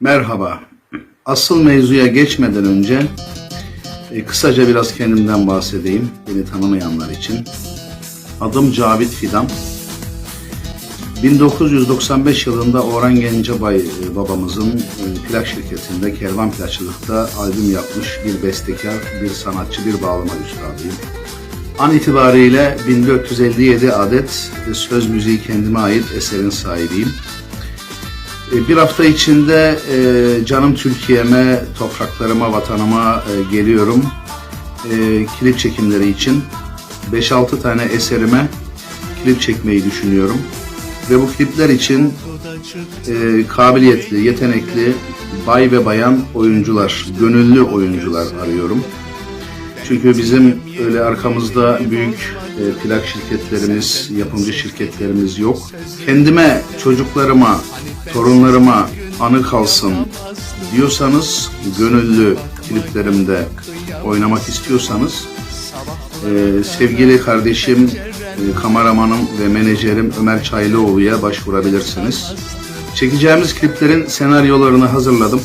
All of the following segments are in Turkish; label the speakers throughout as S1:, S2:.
S1: Merhaba. Asıl mevzuya geçmeden önce e, kısaca biraz kendimden bahsedeyim beni tanımayanlar için. Adım Cavit Fidan. 1995 yılında Orhan Gencebay e, babamızın e, plak şirketinde Kervan Plakçılık'ta albüm yapmış bir bestekar, bir sanatçı, bir bağlama üstadıyım. An itibariyle 1457 adet e, söz müziği kendime ait eserin sahibiyim. E, Bir hafta içinde e, canım Türkiye'me, topraklarıma, vatanıma e, geliyorum. Klip çekimleri için 5-6 tane eserime klip çekmeyi düşünüyorum. Ve bu klipler için kabiliyetli, yetenekli bay ve bayan oyuncular, gönüllü oyuncular arıyorum. Çünkü bizim öyle arkamızda büyük e, plak şirketlerimiz, yapımcı şirketlerimiz yok. Kendime, çocuklarıma, torunlarıma anı kalsın diyorsanız, gönüllü kliplerimde oynamak istiyorsanız, e, sevgili kardeşim, e, kameramanım ve menajerim Ömer Çaylıoğlu'ya başvurabilirsiniz. Çekeceğimiz kliplerin senaryolarını hazırladım.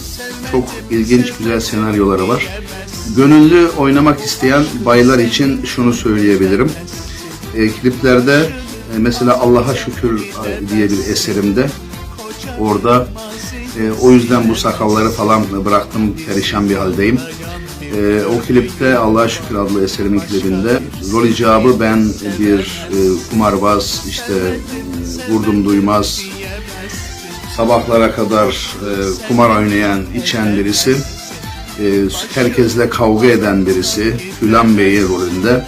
S1: Çok ilginç, güzel senaryoları var. Gönüllü oynamak isteyen baylar için şunu söyleyebilirim. E, kliplerde e, mesela Allah'a şükür e, diye bir eserimde orada e, o yüzden bu sakalları falan bıraktım perişan bir haldeyim. E, o klipte Allah'a şükür adlı eserimin klibinde rol icabı ben bir e, kumarbaz işte e, vurdum duymaz sabahlara kadar e, kumar oynayan, içen birisi, e, herkesle kavga eden birisi, Hülam Bey'i rolünde.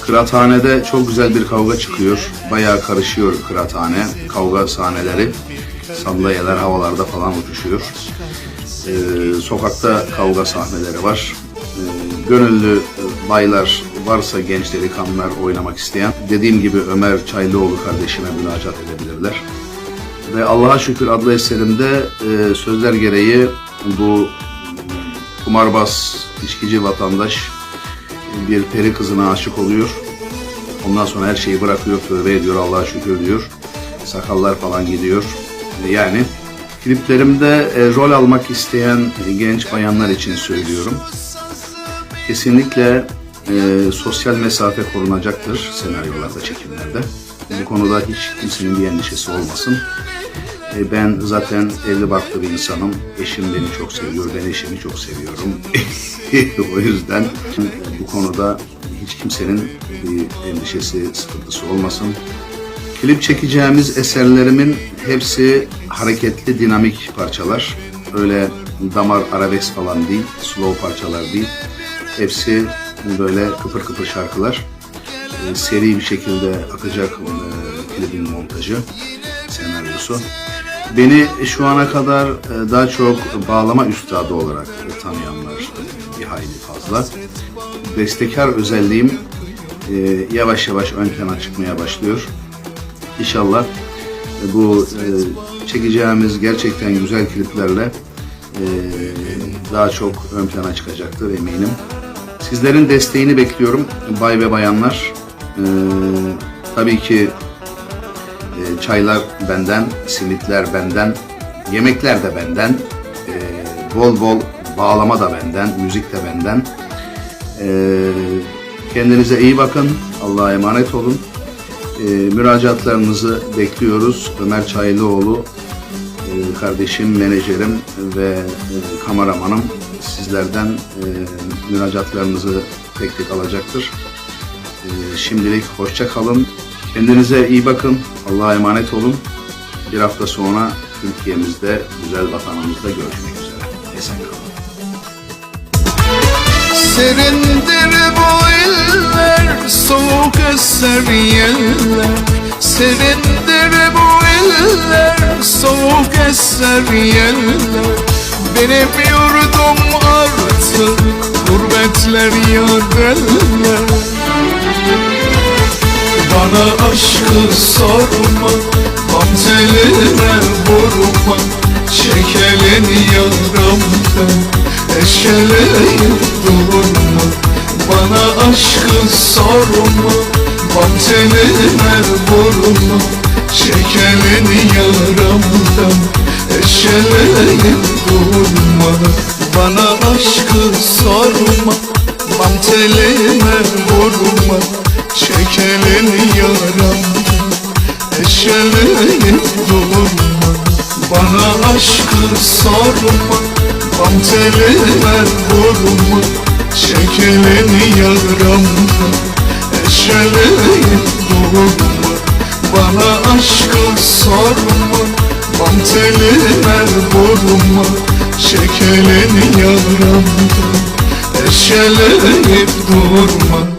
S1: Kıraathanede çok güzel bir kavga çıkıyor. Bayağı karışıyor kıraathane, kavga sahneleri. Sandalyeler havalarda falan uçuşuyor. E, sokakta kavga sahneleri var. E, gönüllü baylar varsa genç delikanlılar oynamak isteyen, dediğim gibi Ömer Çaylıoğlu kardeşime müracaat edebilirler. Ve Allah'a şükür adlı eserimde e, sözler gereği bu kumarbaz, içkici vatandaş bir peri kızına aşık oluyor. Ondan sonra her şeyi bırakıyor, tövbe ediyor, Allah'a şükür diyor. Sakallar falan gidiyor. E, Yani kliplerimde e, rol almak isteyen genç bayanlar için söylüyorum. Kesinlikle e, sosyal mesafe korunacaktır senaryolarda, çekimlerde. Bu konuda hiç kimsenin bir endişesi olmasın. E, Ben zaten evli barklı bir insanım. Eşim beni çok seviyor, ben eşimi çok seviyorum. o yüzden bu konuda hiç kimsenin bir endişesi, sıkıntısı olmasın. Klip çekeceğimiz eserlerimin hepsi hareketli, dinamik parçalar. Öyle damar arabesk falan değil, slow parçalar değil. Hepsi böyle kıpır kıpır şarkılar. E, seri bir şekilde akacak e, montajı, senaryosu. Beni şu ana kadar e, daha çok bağlama üstadı olarak e, tanıyanlar bir hayli fazla. Bestekar özelliğim e, yavaş yavaş ön plana çıkmaya başlıyor. İnşallah e, bu e, çekeceğimiz gerçekten güzel kliplerle e, daha çok ön plana çıkacaktır eminim. Sizlerin desteğini bekliyorum bay ve bayanlar. E, tabii ki e, çaylar benden, simitler benden, yemekler de benden, e, bol bol bağlama da benden, müzik de benden. E, kendinize iyi bakın, Allah'a emanet olun. E, müracaatlarınızı bekliyoruz. Ömer Çaylıoğlu e, kardeşim, menajerim ve e, kameramanım sizlerden e, müracaatlarınızı tek tek alacaktır. E, şimdilik hoşça kalın. Kendinize iyi bakın. Allah'a emanet olun. Bir hafta sonra Türkiye'mizde, güzel vatanımızda görüşmek üzere. Esen kalın.
S2: Serindir bu iller, soğuk eser yeller Serindir bu iller, soğuk eser yeller Benim artık gurbetler yaderler Bana aşkı sorma, bam teline vurma. Çek elini yaramdan, eşeleyip durma. Bana aşkı sorma, bam teline vurma. Çek elini yaramdan, eşeleyip durma Bana aşkı sorma Bam telime vurma Çek yaramdan Eşeleyip durma. Bana aşkı sorma Bam telime vurma Çek yaramdan Eşeleyip durma. Bana aşkı sorma Çek elini yaramdan Eşeleyip durma